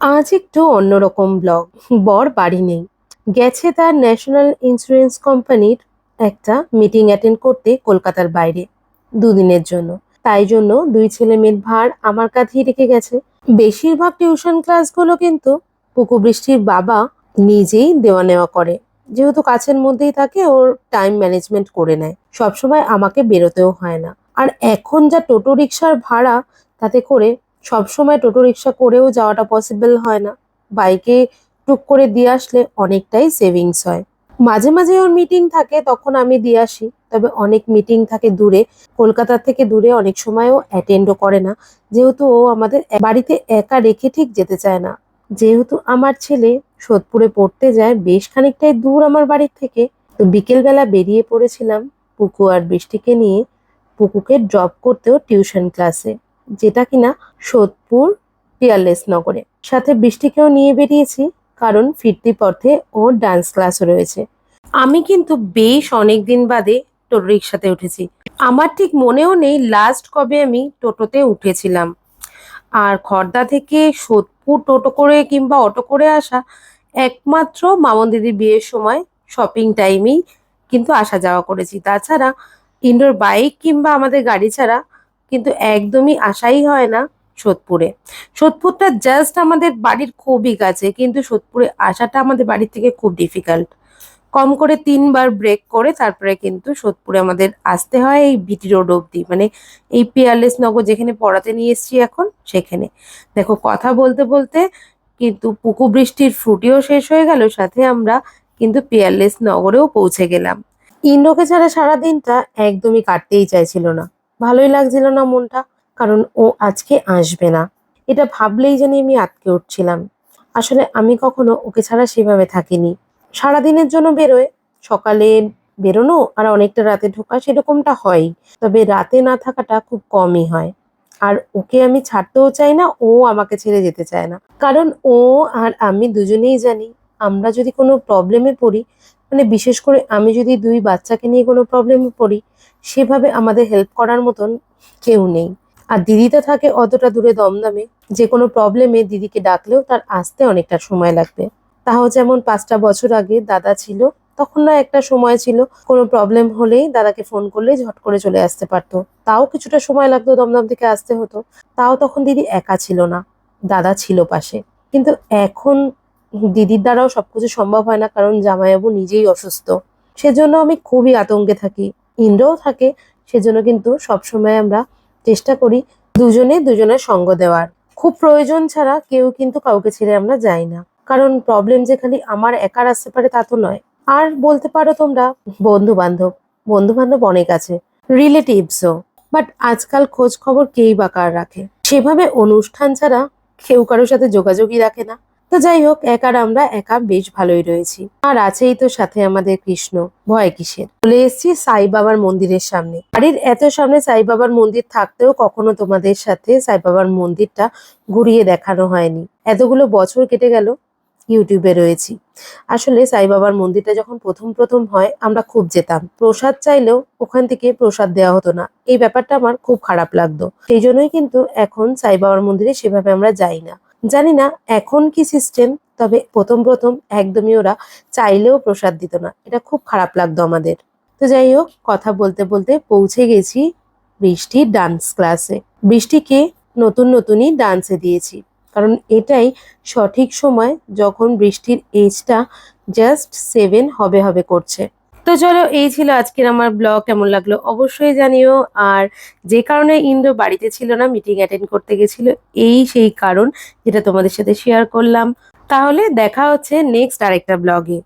আজ একটু অন্যরকম ব্লগ। বর বাড়ি নেই। গেছে তার ন্যাশনাল ইন্স্যুরেন্স কোম্পানির একটা মিটিং অ্যাটেন্ড করতে কলকাতার বাইরে দুদিনের জন্য। তাই জন্য দুই ছেলে মেয়ের ভার আমার কাঁধেই রেখে গেছে। বেশিরভাগ টিউশন ক্লাসগুলো কিন্তু পুকু বৃষ্টির বাবা নিজেই দেওয়া নেওয়া করে। যেহেতু কাছের মধ্যেই থাকে, ওর টাইম ম্যানেজমেন্ট করে নেয়। সবসময় আমাকে বেরোতেও হয় না। আর এখন যা টোটো রিক্সার ভাড়া, তাতে করে সবসময় টোটো রিক্সা করেও যাওয়াটা পসিবল হয় না। বাইকে টুক করে দিয়ে আসলে অনেকটাই সেভিংস হয়। মাঝে মাঝে ওর মিটিং থাকে, তখন আমি দিয়ে আসি। তবে অনেক মিটিং থাকে দূরে। কলকাতা থেকে দূরে অনেক সময়ও অ্যাটেন্ডও করে না। যেহেতু ও আমাদের বাড়িতে একা রেখে ঠিক যেতে চায় না। যেহেতু আমার ছেলে সোদপুরে পড়তে যায়, বেশ খানিকটাই দূর আমার বাড়ির থেকে। তো বিকেলবেলা বেরিয়ে পড়েছিলাম পুকু আর বৃষ্টিকে নিয়ে। পুকুকে ড্রপ করতেও টিউশন ক্লাসে যেটা কিনা সোদপুর পিয়ারলেস নগরে। সাথে বৃষ্টিকেও নিয়ে বেরিয়েছি, কারণ ফিরতি পথে ও ডান্স ক্লাসও রয়েছে। আমি কিন্তু বেশ অনেক দিন বাদে টোটো রিক্সাতে উঠেছি। আমার ঠিক মনেও নেই লাস্ট কবে আমি টোটোতে উঠেছিলাম। আর খর্দা থেকে সোদপুর টোটো করে কিংবা অটো করে আসা একমাত্র মামন দিদির বিয়ের সময় শপিং টাইমেই কিন্তু আসা যাওয়া করেছি। তাছাড়া ইনডোর বাইক কিংবা আমাদের গাড়ি ছাড়া কিন্তু একদমই আসাই হয় না সোদপুরে। সোদপুরটা জাস্ট আমাদের বাড়ির খুবই কাছে, কিন্তু সোদপুরে আসাটা আমাদের বাড়ির থেকে খুব ডিফিকাল্ট কম করে তিনবার ব্রেক করে তারপরে কিন্তু সোদপুরে আমাদের আসতে হয় এই বিটি রোড অবধি। মানে এই পিয়ারলেস নগর যেখানে পড়াতে নিয়ে এসেছি এখন, সেখানে। দেখো, কথা বলতে বলতে কিন্তু পুকু বৃষ্টির ফ্রুটিও শেষ হয়ে গেল, সাথে আমরা কিন্তু পিয়ারলেস নগরেও পৌঁছে গেলাম। ইন্দ্রকে ছাড়া সারা দিনটা একদমই কাটতেই চাইছিল না। ভালোই লাগছিল না মনটা, কারণ ও আজকে আসবে না। এটা ভাবলেই জানি আমি আটকে উঠছিলাম। আসলে আমি কখনো ওকে ছাড়া সেভাবে থাকিনি। সারাদিনের জন্য বেরোয়, সকালে বেরোনো আর অনেকটা রাতে ঢোকা সেরকমটা হয়। তবে রাতে না থাকাটা খুব কমই হয়। আর ওকে আমি ছাড়তেও চাই না, ও আমাকে ছেড়ে যেতে চায় না। কারণ ও আর আমি দুজনেই জানি, আমরা যদি কোনো প্রবলেমে পড়ি মানে বিশেষ করে আমি যদি দুই বাচ্চাকে নিয়ে কোনো প্রবলেমে পড়ি, সেভাবে আমাদের হেল্প করার মতন কেউ নেই। আর দিদি তো থাকে অতটা দূরে দমদমে, যে কোনো প্রবলেমে দিদিকে ডাকলেও তার আসতে অনেকটা সময় লাগবে। তাও যেমন পাঁচটা বছর আগে দাদা ছিল, তখন না একটা সময় ছিল, কোনো প্রবলেম হলেই দাদাকে ফোন করলেই ঝট করে চলে আসতে পারতো। তাও কিছুটা সময় লাগতো দমদম থেকে আসতে হতো। তাও তখন দিদি একা ছিল না, দাদা ছিল পাশে। কিন্তু এখন দিদির দ্বারাও সবকিছু সম্ভব হয় না, কারণ জামাইবাবু নিজেই অসুস্থ। সেজন্য আমি খুবই আতঙ্কে থাকি। ইন্দ্রও থাকে, সেজন্য কিন্তু সবসময় আমরা চেষ্টা করি দুজনে দুজনের সঙ্গ দেওয়ার। খুব প্রয়োজন ছাড়া কেউ কিন্তু কাউকে ছেড়ে আমরা যাই না। কারণ প্রবলেম যে খালি আমার একার আসতে পারে তা তো নয়। আর বলতে পারো তোমরা বন্ধু বান্ধব বন্ধু বান্ধব অনেক আছে রিলেটিভসও বাট আজকাল খোঁজ খবর কেই বা কার রাখে? সেভাবে অনুষ্ঠান ছাড়া কেউ কারোর সাথে যোগাযোগই রাখে না। তো যাই হোক, একার আমরা একা বেশ ভালোই রয়েছি। আর আছেই তো সাথে আমাদের কৃষ্ণ। ভয় কিসের? চলে এসেছি সাই বাবার মন্দিরের সামনে। বাড়ির এত সামনে সাই বাবার মন্দির থাকতেও কখনো তোমাদের সাথে সাই বাবার মন্দিরটা ঘুরিয়ে দেখানো হয়নি। এতগুলো বছর কেটে গেল, ইউটিউবে রয়েছি। আসলে সাই বাবার মন্দিরটা যখন প্রথম প্রথম হয়, আমরা খুব যেতাম। প্রসাদ চাইলেও ওখান থেকে প্রসাদ দেওয়া হতো না। এই ব্যাপারটা আমার খুব খারাপ লাগতো। সেই জন্যই কিন্তু এখন সাই বাবার মন্দিরে সেভাবে আমরা যাই না। জানি না এখন কি সিস্টেম তবে প্রথম প্রথম একদমই ওরা চাইলেও প্রসাদ দিত না। এটা খুব খারাপ লাগতো আমাদের। তো যাই হোক, কথা বলতে বলতে পৌঁছে গেছি বৃষ্টির ডান্স ক্লাসে বৃষ্টিকে নতুন নতুনই ডান্সে দিয়েছি। কারণ এটাই সঠিক সময় যখন বৃষ্টির এজটা জাস্ট সেভেন হবে হবে করছে। তো চলো, এই ছিল আজকের আমার ব্লগ, কেমন লাগল অবশ্যই জানিও। আর যে কারণে ইন্দ্র বাড়িতে ছিল না মিটিং অ্যাটেন্ড করতে গেছিল, এই সেই কারণ যেটা তোমাদের সাথে শেয়ার করলাম। তাহলে দেখা হচ্ছে নেক্সট আরেকটা ব্লগে।